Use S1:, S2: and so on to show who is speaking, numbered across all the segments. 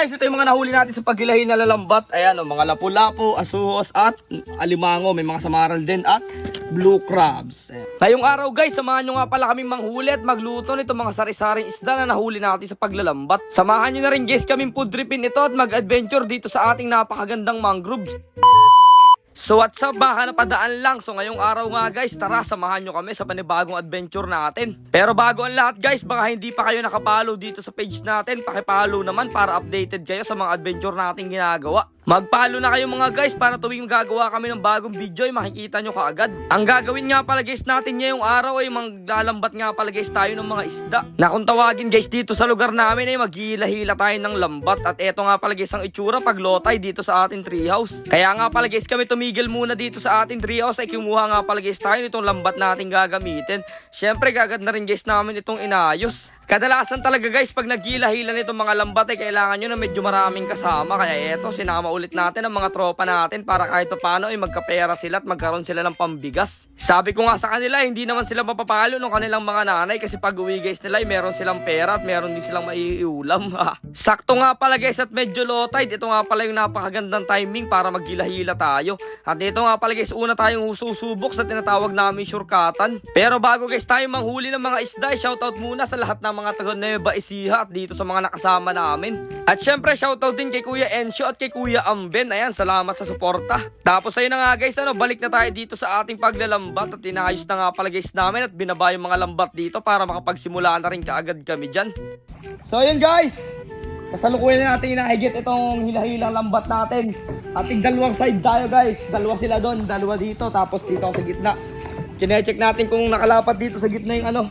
S1: guys, ito yung mga nahuli natin sa paghilahin na lalambat. Ayan o, mga lapu-lapu, asuhos at alimango. May mga samaral din at blue crabs. Ayan. Ngayong araw guys, samahan nyo nga pala kaming manghuli at magluto nito mga sari-saring isda na nahuli natin sa paglalambat. Samahan nyo na rin guys kaming food tripin ito at mag-adventure dito sa ating napakagandang mangroves. So what's up mga napadaan lang So ngayong araw nga guys Tara samahan nyo kami sa panibagong adventure natin Pero bago ang lahat guys Baka hindi pa kayo nakapalo dito sa page natin Pakipalo naman para updated kayo sa mga adventure nating ginagawa Magpalo na kayo mga guys para tuwing gagawa kami ng bagong video ay makikita nyo kaagad. Ang gagawin nga pala guys natin ngayong araw ay maglalambat nga pala guys tayo ng mga isda. Na kung tawagin guys dito sa lugar namin ay maghihila-hila tayo ng lambat. At eto nga pala guys ang itsura pag lotay dito sa ating treehouse. Kaya nga pala guys kami tumigil muna dito sa ating treehouse ay kumuha nga pala guys tayo nitong lambat nating gagamitin. Syempre gagad na rin guys namin itong inayos. Kadalasan talaga guys pag naghila-hila nitong mga lambat ay kailangan nyo na medyo maraming kasama. Kaya eto sinama ulit natin ang mga tropa natin para kahit paano ay magkapera sila at magkaroon sila ng pambigas. Sabi ko nga sa kanila hindi naman sila mapapalo ng kanilang mga nanay kasi pag uwi guys nila ay meron silang pera at meron din silang maiiulam. Sakto nga pala guys at medyo low tide. Ito nga pala yung napakagandang timing para maghila-hila tayo. At ito nga pala guys una tayong susubok sa tinatawag namin shortcutan. Pero bago guys tayo manghuli ng mga isda, shoutout muna sa lahat ng mga taga Nueva Ecija at dito sa mga nakasama namin. At syempre shoutout din kay Kuya Ensyo at kay Kuya Amben. Ayan, salamat sa suporta. Tapos ayun na nga guys, ano, balik na tayo dito sa ating paglalambat at inayos na nga pala guys namin at binaba yung mga lambat dito para makapagsimula na rin kaagad kami dyan. So ayun guys, kasalukuyan na natin inahigit itong hila-hilang lambat natin. Ating dalawang side tayo guys. Dalawa sila doon, dalawa dito, tapos dito sa gitna. Kine-check natin kung nakalapat dito sa gitna yung ano,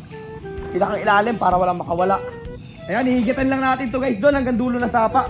S1: pinakang ilalim para walang makawala. Ayan, hihigitan lang natin to guys doon hanggang dulo na sapa.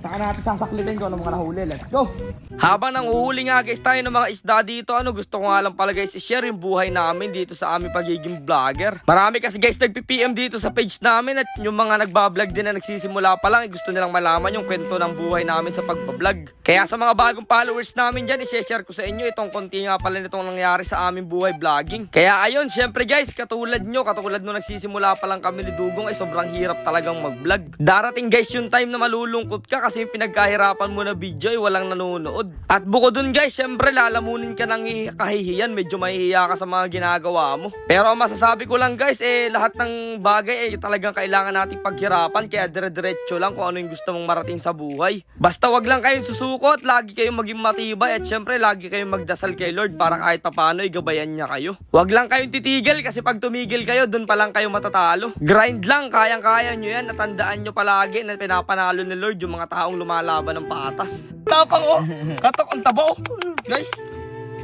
S1: Saka natin sasaklitin ko ng mga nahuli. Let's go! Habang nang uhuli nga guys tayo ng mga isda dito, ano gusto ko nga lang pala guys i-share yung buhay namin dito sa aming pagiging vlogger. Marami kasi guys nagpi-PM dito sa page namin at yung mga nagbablog din na nagsisimula pa lang, eh, gusto nilang malaman yung kwento ng buhay namin sa pagbablog. Kaya sa mga bagong followers namin dyan, i-share ko sa inyo itong konti nga pala nitong nangyari sa aming buhay vlogging. Kaya ayun, syempre guys, katulad nyo, katulad nung nagsisimula pa lang kami ni Dugong ay sobrang hirap talagang mag-vlog. Darating guys yung time na malulungkot ka kasi yung pinagkahirapan mo na video ay walang nanonood. At bukod dun guys, syempre lalamunin ka ng hi- kahihiyan, medyo mahihiya ka sa mga ginagawa mo. Pero masasabi ko lang guys, eh lahat ng bagay eh talagang kailangan nating paghirapan kaya dire-diretso lang kung ano yung gusto mong marating sa buhay. Basta wag lang kayong susuko at lagi kayong maging matibay at syempre lagi kayong magdasal kay Lord para kahit papano igabayan niya kayo. Wag lang kayong titigil kasi pag tumigil kayo, dun pa lang kayo matatalo. Grind lang, kayang-kaya nyo yan at tandaan nyo palagi na pinapanalo ni Lord yung mga taong lumalaban ng paatas. Tapang oh! Katok ang taba oh! Guys!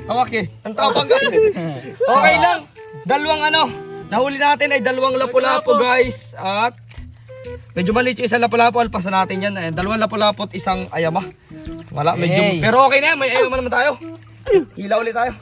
S1: Hawak eh! Ang tapang guys! Okay lang! Dalawang ano, nahuli natin ay dalawang lapu-lapu guys at medyo maliit yung isang lapu-lapu, alpasan natin yan. Ayan, dalawang lapu-lapu at isang ayama. Wala, medyo, pero okay na yan, may ayama naman tayo. Hila ulit tayo.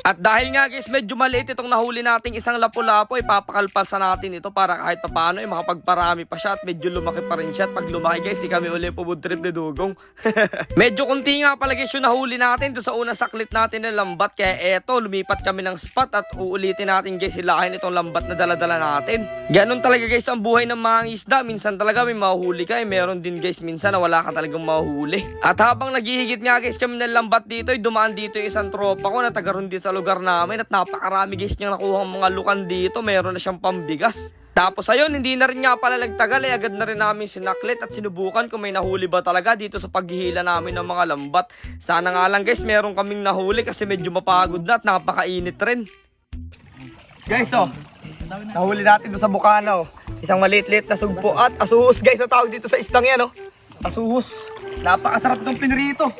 S1: At dahil nga guys, medyo maliit itong nahuli nating isang lapu-lapu, ipapakalpasan natin ito para kahit papaano ay makapagparami pa siya at medyo lumaki pa rin siya. At pag lumaki guys, kami uli po trip ni Dugong. medyo kunti nga pala guys yung nahuli natin doon sa unang saklit natin ng lambat. Kaya eto, lumipat kami ng spot at uulitin natin guys hilahin itong lambat na daladala natin. Ganon talaga guys ang buhay ng mga isda. Minsan talaga may mahuhuli ka, eh, meron din guys minsan na wala ka talagang mahuhuli. At habang naghihigit nga guys kami ng lambat dito, ay dumaan dito yung isang tropa ko na taga ron din sa lugar namin at napakarami guys niyang nakuha mga lukan dito. Meron na siyang pambigas. Tapos ayun, hindi na rin nga pala nagtagal eh. Agad na rin namin sinaklit at sinubukan kung may nahuli ba talaga dito sa paghihila namin ng mga lambat. Sana nga lang guys, meron kaming nahuli kasi medyo mapagod na at napakainit rin. Guys, oh. Nahuli natin doon sa Bukana, oh. Isang maliit-liit na sugpo at asuhus guys ang tawag dito sa isdang yan, oh. Asuhus. Napakasarap ng pinrito.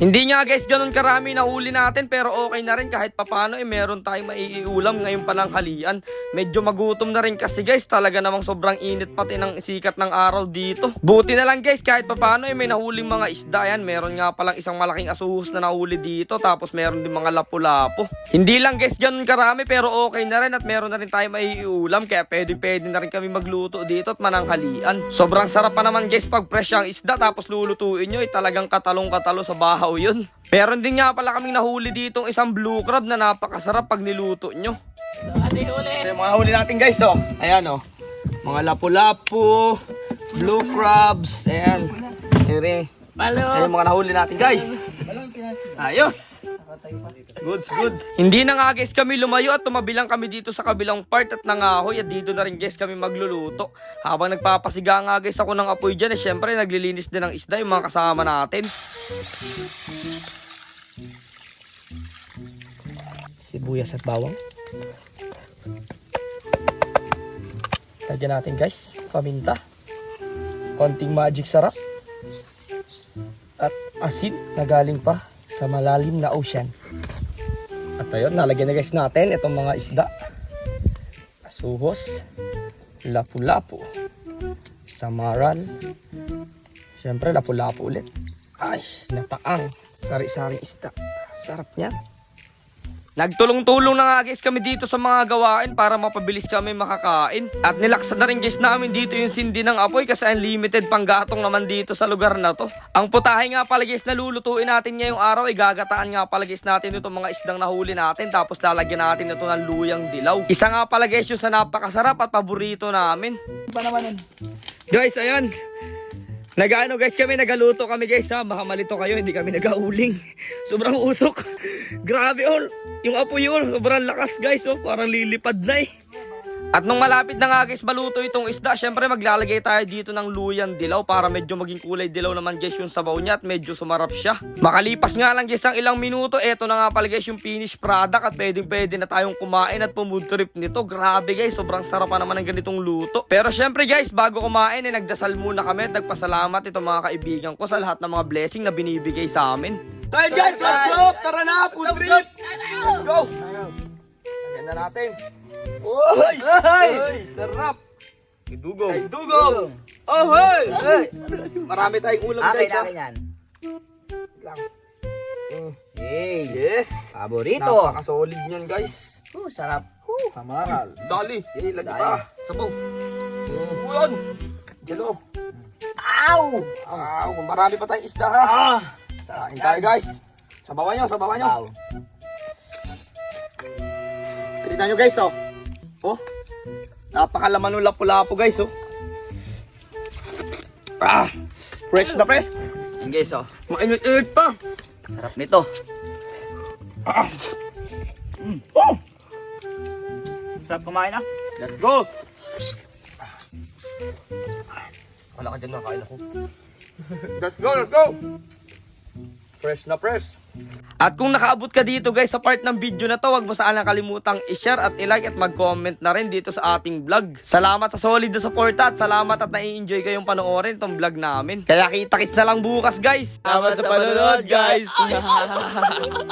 S1: Hindi nga guys, ganun karami na huli natin pero okay na rin kahit papano eh meron tayong maiiulam ngayong pananghalian. Medyo magutom na rin kasi guys, talaga namang sobrang init pati ng sikat ng araw dito. Buti na lang guys, kahit papano eh may nahuling mga isda yan. Meron nga palang isang malaking asuhus na nahuli dito tapos meron din mga lapu-lapu. Hindi lang guys ganun karami pero okay na rin at meron na rin tayong maiiulam kaya pwede pwede na rin kami magluto dito at mananghalian. Sobrang sarap pa naman guys pag fresh ang isda tapos lulutuin nyo eh talagang katalong-katalo sa bahaw yun. Meron din nga pala kaming nahuli ditong isang blue crab na napakasarap pag niluto nyo. Ito yung mga huli natin guys oh. Ayan oh. Mga lapu-lapu, blue crabs, ayan. Ere. Ayan yung mga nahuli natin guys. Ayos. Goods, goods. Hindi na nga guys kami lumayo at tumabilang kami dito sa kabilang part at nangahoy at dito na rin guys kami magluluto. Habang nagpapasiga nga guys ako ng apoy dyan, eh syempre naglilinis din ng isda yung mga kasama natin. Sibuyas at bawang. Lagyan natin guys, paminta. Konting magic sarap. At asin na galing pa sa malalim na ocean. At ayun, nalagyan na guys natin itong mga isda. Asuhos, lapu-lapu, samaran, Siyempre, lapu-lapu ulit. Ay, nataang. Sari-saring isda. Sarap niya. Nagtulong-tulong na nga guys kami dito sa mga gawain para mapabilis kami makakain. At nilaksan na rin guys namin dito yung sindi ng apoy kasi unlimited panggatong naman dito sa lugar na to. Ang putahe nga pala guys na lulutuin natin ngayong araw ay gagataan nga pala guys natin itong mga isdang nahuli natin tapos lalagyan natin ito ng luyang dilaw. Isa nga pala guys yung sa napakasarap at paborito namin. Pa naman Guys, ayan. Nagaano guys kami, nagaluto kami guys ha. Baka malito kayo, hindi kami nagauling. Sobrang usok. Grabe all. Yung apoy all, sobrang lakas guys oh. Parang lilipad na eh. At nung malapit na nga guys maluto itong isda, syempre maglalagay tayo dito ng luyang dilaw para medyo maging kulay dilaw naman guys yung sabaw niya at medyo sumarap siya. Makalipas nga lang guys ang ilang minuto, eto na nga pala guys yung finished product at pwedeng pwede na tayong kumain at pumood trip nito. Grabe guys, sobrang sarap pa naman ng ganitong luto. Pero syempre guys, bago kumain eh nagdasal muna kami at nagpasalamat itong mga kaibigan ko sa lahat ng mga blessing na binibigay sa amin. Hey guys, let's go! Tara na, food trip! Let's go! Lagyan na natin. Uy! Uy! Sarap! Idugong. Idugong! Oh, hey! Marami tayong ulam
S2: Akin,
S1: guys
S2: akin yan.
S1: Mm.
S2: Hey,
S1: Yes!
S2: paborito.
S1: Napaka-solid niyan guys.
S2: Oh, sarap.
S1: Samaral. Dali. Eh, lagi
S2: Dali.
S1: pa. Sabaw. Uyan! Jalo.
S2: Ow!
S1: Ah, marami pa tayong isda ha.
S2: Ah!
S1: Kain tayo guys. Sabawan nyo, sabawan nyo.
S2: Wow.
S1: Tignan nyo guys oh. Oh. Napakalaman ng lapu-lapu guys oh. Ah. Fresh na fresh.
S2: Yan guys, oh.
S1: Mainit-init pa.
S2: Sarap nito.
S1: Oh.
S2: Sarap kumain ah.
S1: Let's go. Wala ka dyan nakain ako. let's go, let's go. Fresh na fresh. At kung nakaabot ka dito guys sa part ng video na to, huwag mo saan kalimutang i-share at i-like at mag-comment na rin dito sa ating vlog. Salamat sa solid na suporta at salamat at nai-enjoy kayong panoorin itong vlog namin. Kaya kita-kits na lang bukas guys. Salamat sa panonood guys.